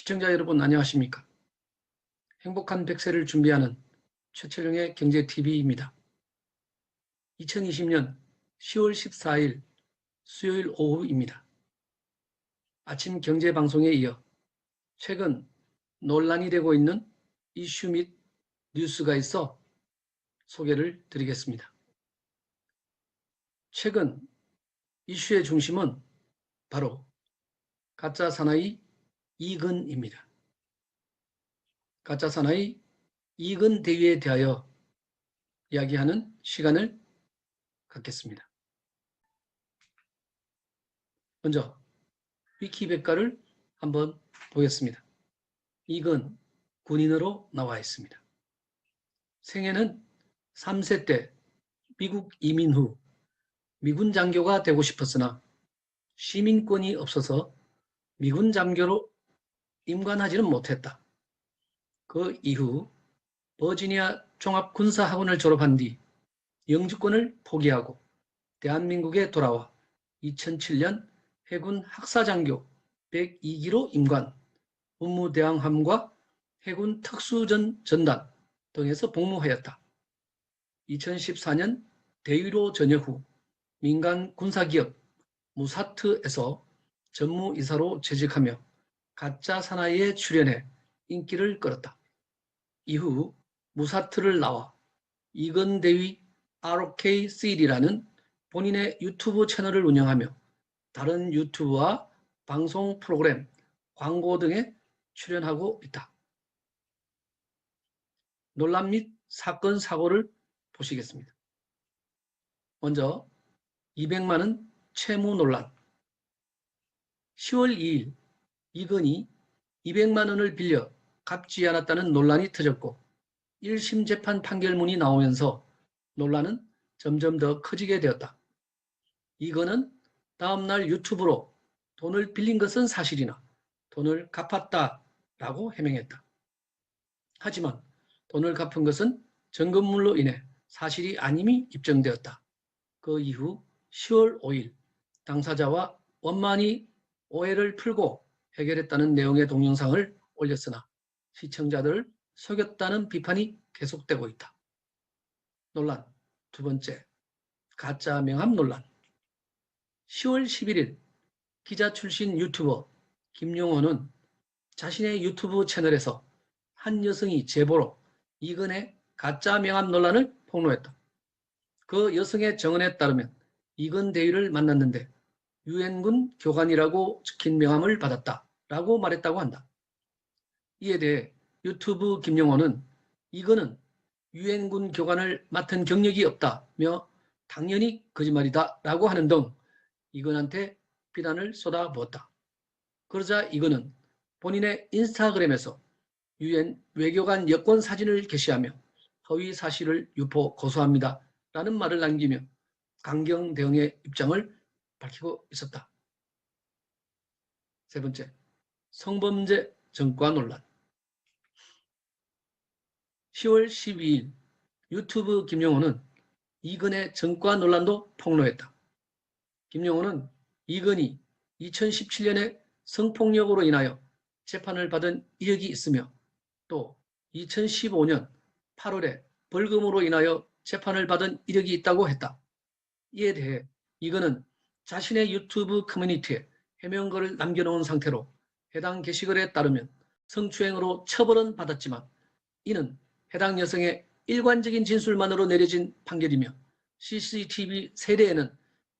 시청자 여러분 안녕하십니까? 행복한 백세를 준비하는 최철용의 경제TV입니다. 2020년 10월 14일 수요일 오후입니다. 아침 경제방송에 이어 최근 논란이 되고 있는 이슈 및 뉴스가 있어 소개를 드리겠습니다. 최근 이슈의 중심은 바로 가짜 사나이 이근입니다. 가짜 사나이 이근 대위에 대하여 이야기하는 시간을 갖겠습니다. 먼저 위키백과를 한번 보겠습니다. 이근 군인으로 나와 있습니다. 생애는 3세 때 미국 이민 후 미군 장교가 되고 싶었으나 시민권이 없어서 미군 장교로 임관하지는 못했다. 그 이후 버지니아 종합군사학원을 졸업한 뒤 영주권을 포기하고 대한민국에 돌아와 2007년 해군 학사장교 102기로 임관, 업무대항함과 해군 특수전 전단 등에서 복무하였다. 2014년 대위로 전역 후 민간 군사기업 무사트에서 전무이사로 재직하며 가짜 사나이에 출연해 인기를 끌었다. 이후 무사트를 나와 이건대위 ROKCD라는 본인의 유튜브 채널을 운영하며 다른 유튜브와 방송 프로그램, 광고 등에 출연하고 있다. 논란 및 사건 사고를 보시겠습니다. 먼저 200만원 채무 논란 10월 2일 이건이 200만 원을 빌려 갚지 않았다는 논란이 터졌고 1심 재판 판결문이 나오면서 논란은 점점 더 커지게 되었다. 이건은 다음날 유튜브로 돈을 빌린 것은 사실이나 돈을 갚았다라고 해명했다. 하지만 돈을 갚은 것은 점검물로 인해 사실이 아님이 입증되었다. 그 이후 10월 5일 당사자와 원만히 오해를 풀고 해결했다는 내용의 동영상을 올렸으나 시청자들을 속였다는 비판이 계속되고 있다. 논란 두 번째, 가짜 명함 논란 10월 11일 기자 출신 유튜버 김용호는 자신의 유튜브 채널에서 한 여성이 제보로 이건의 가짜 명함 논란을 폭로했다. 그 여성의 정언에 따르면 이건 대위를 만났는데 유엔군 교관이라고 적힌 명함을 받았다라고 말했다고 한다. 이에 대해 유튜브 김영호는 이거는 유엔군 교관을 맡은 경력이 없다며 당연히 거짓말이다라고 하는 등 이건한테 비난을 쏟아부었다. 그러자 이거는 본인의 인스타그램에서 유엔 외교관 여권 사진을 게시하며 허위 사실을 유포 고소합니다. 라는 말을 남기며 강경 대응의 입장을 밝히고 있었다. 세 번째, 성범죄 전과 논란. 10월 12일 유튜브 김용호는 이건의 전과 논란도 폭로했다. 김용호는 이건이 2017년에 성폭력으로 인하여 재판을 받은 이력이 있으며 또 2015년 8월에 벌금으로 인하여 재판을 받은 이력이 있다고 했다. 이에 대해 이거는 자신의 유튜브 커뮤니티에 해명글을 남겨놓은 상태로 해당 게시글에 따르면 성추행으로 처벌은 받았지만 이는 해당 여성의 일관적인 진술만으로 내려진 판결이며 CCTV 세례에는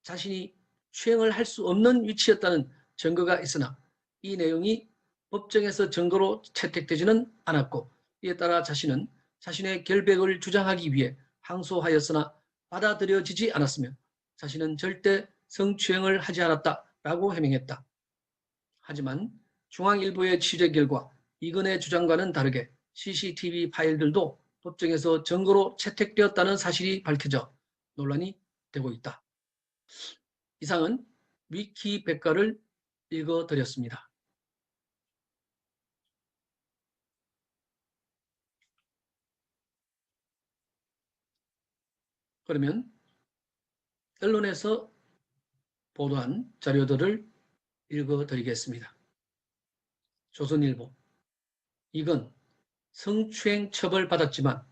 자신이 추행을 할 수 없는 위치였다는 증거가 있으나 이 내용이 법정에서 증거로 채택되지는 않았고 이에 따라 자신은 자신의 결백을 주장하기 위해 항소하였으나 받아들여지지 않았으며 자신은 절대 성추행을 하지 않았다라고 해명했다. 하지만 중앙일보의 취재 결과 이건의 주장과는 다르게 CCTV 파일들도 법정에서 증거로 채택되었다는 사실이 밝혀져 논란이 되고 있다. 이상은 위키 백과를 읽어드렸습니다. 그러면 언론에서 보도한 자료들을 읽어드리겠습니다. 조선일보. 이건 성추행 처벌 받았지만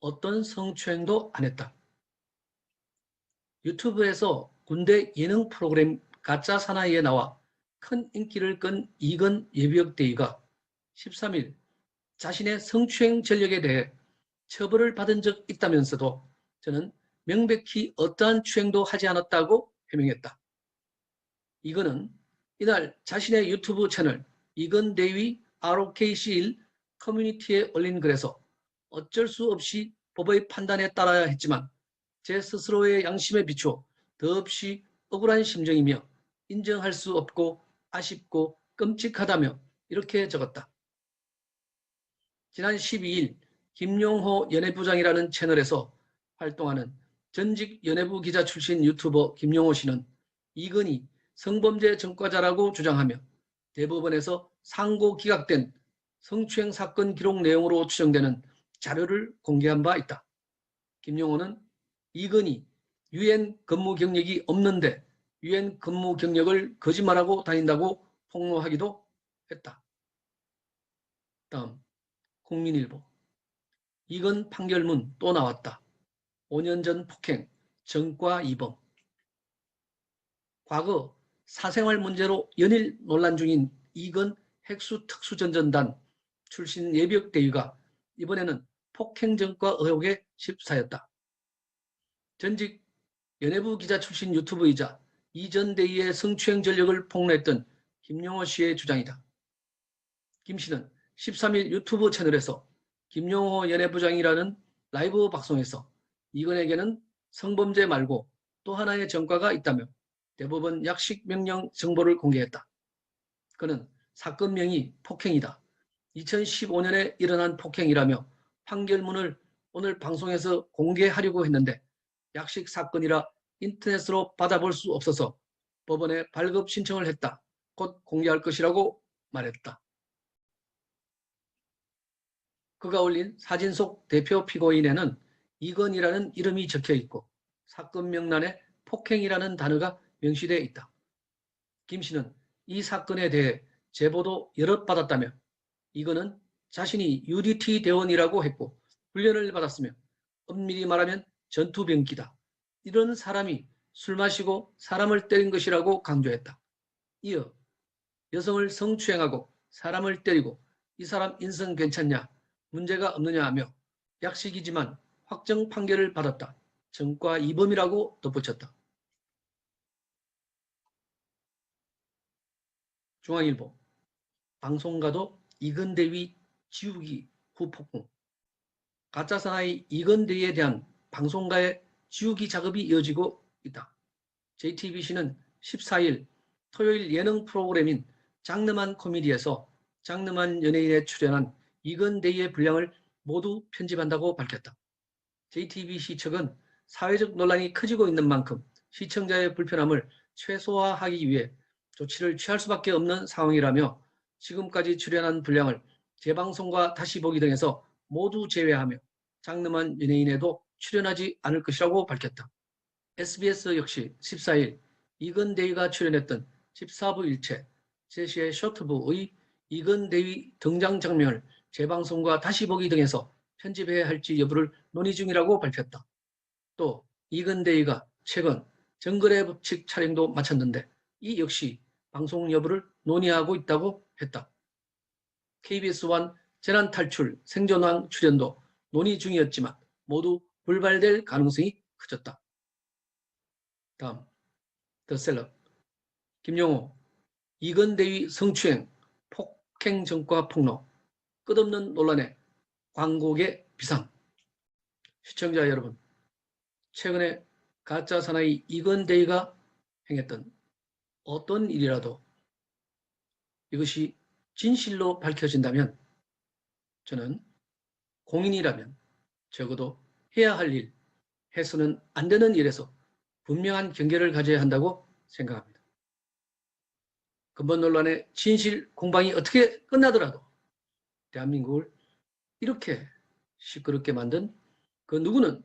어떤 성추행도 안 했다. 유튜브에서 군대 예능 프로그램 가짜 사나이에 나와 큰 인기를 끈 이건 예비역대위가 13일 자신의 성추행 전력에 대해 처벌을 받은 적 있다면서도 저는 명백히 어떠한 추행도 하지 않았다고 해명했다. 이거는 이날 자신의 유튜브 채널 이건 대위 ROKC1 커뮤니티에 올린 글에서 어쩔 수 없이 법의 판단에 따라야 했지만 제 스스로의 양심에 비추어 더없이 억울한 심정이며 인정할 수 없고 아쉽고 끔찍하다며 이렇게 적었다. 지난 12일 김용호 연예부장이라는 채널에서 활동하는 전직 연예부 기자 출신 유튜버 김용호 씨는 이건희 성범죄 전과자라고 주장하며 대법원에서 상고 기각된 성추행 사건 기록 내용으로 추정되는 자료를 공개한 바 있다. 김용호는 이건희 유엔 근무 경력이 없는데 유엔 근무 경력을 거짓말하고 다닌다고 폭로하기도 했다. 다음 국민일보 이건 판결문 또 나왔다. 5년 전 폭행 전과 2범 과거 사생활 문제로 연일 논란 중인 이건 핵수 특수전전단 출신 예비역 대위가 이번에는 폭행 전과 의혹에 휩싸였다. 전직 연예부 기자 출신 유튜브이자 이전 대위의 성추행 전력을 폭로했던 김용호 씨의 주장이다. 김 씨는 13일 유튜브 채널에서 김용호 연예부장이라는 라이브 방송에서 이건에게는 성범죄 말고 또 하나의 전과가 있다며 대법원 약식 명령 정보를 공개했다. 그는 사건명이 폭행이다. 2015년에 일어난 폭행이라며 판결문을 오늘 방송에서 공개하려고 했는데 약식 사건이라 인터넷으로 받아볼 수 없어서 법원에 발급 신청을 했다. 곧 공개할 것이라고 말했다. 그가 올린 사진 속 대표 피고인에는 이건이라는 이름이 적혀 있고 사건 명란에 폭행이라는 단어가 명시되어 있다. 김 씨는 이 사건에 대해 제보도 여럿 받았다며 이거는 자신이 UDT 대원이라고 했고 훈련을 받았으며 엄밀히 말하면 전투병기다. 이런 사람이 술 마시고 사람을 때린 것이라고 강조했다. 이어 여성을 성추행하고 사람을 때리고 이 사람 인성 괜찮냐 문제가 없느냐 하며 약식이지만 확정 판결을 받았다. 전과 2범이라고 덧붙였다. 중앙일보 방송가도 이건대위 지우기 후 폭풍 가짜 사나이 이건대위에 대한 방송가의 지우기 작업이 이어지고 있다. JTBC는 14일 토요일 예능 프로그램인 장르만 코미디에서 장르만 연예인에 출연한 이건대위의 분량을 모두 편집한다고 밝혔다. JTBC 측은 사회적 논란이 커지고 있는 만큼 시청자의 불편함을 최소화하기 위해 조치를 취할 수밖에 없는 상황이라며 지금까지 출연한 분량을 재방송과 다시 보기 등에서 모두 제외하며 장르만 연예인에도 출연하지 않을 것이라고 밝혔다. SBS 역시 14일 이건대위가 출연했던 14부 일체 제시의 쇼트부의 이건대위 등장 장면을 재방송과 다시 보기 등에서 편집해야 할지 여부를 논의 중이라고 밝혔다. 또 이건대위가 최근 정글의 법칙 촬영도 마쳤는데 이 역시 방송 여부를 논의하고 있다고 했다. KBS1 재난 탈출 생존왕 출연도 논의 중이었지만 모두 불발될 가능성이 커졌다. 다음 더셀럽 김용호 이건대위 성추행 폭행 전과 폭로 끝없는 논란에 광고계 비상 시청자 여러분 최근에 가짜 사나이 이건대위가 행했던 어떤 일이라도 이것이 진실로 밝혀진다면 저는 공인이라면 적어도 해야 할 일, 해서는 안 되는 일에서 분명한 경계를 가져야 한다고 생각합니다. 근본 논란의 진실 공방이 어떻게 끝나더라도 대한민국을 이렇게 시끄럽게 만든 그 누구는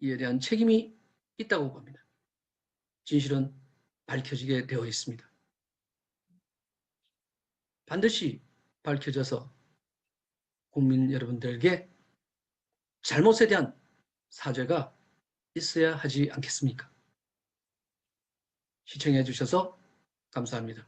이에 대한 책임이 있다고 봅니다. 진실은 밝혀지게 되어 있습니다. 반드시 밝혀져서 국민 여러분들에게 잘못에 대한 사죄가 있어야 하지 않겠습니까? 시청해 주셔서 감사합니다.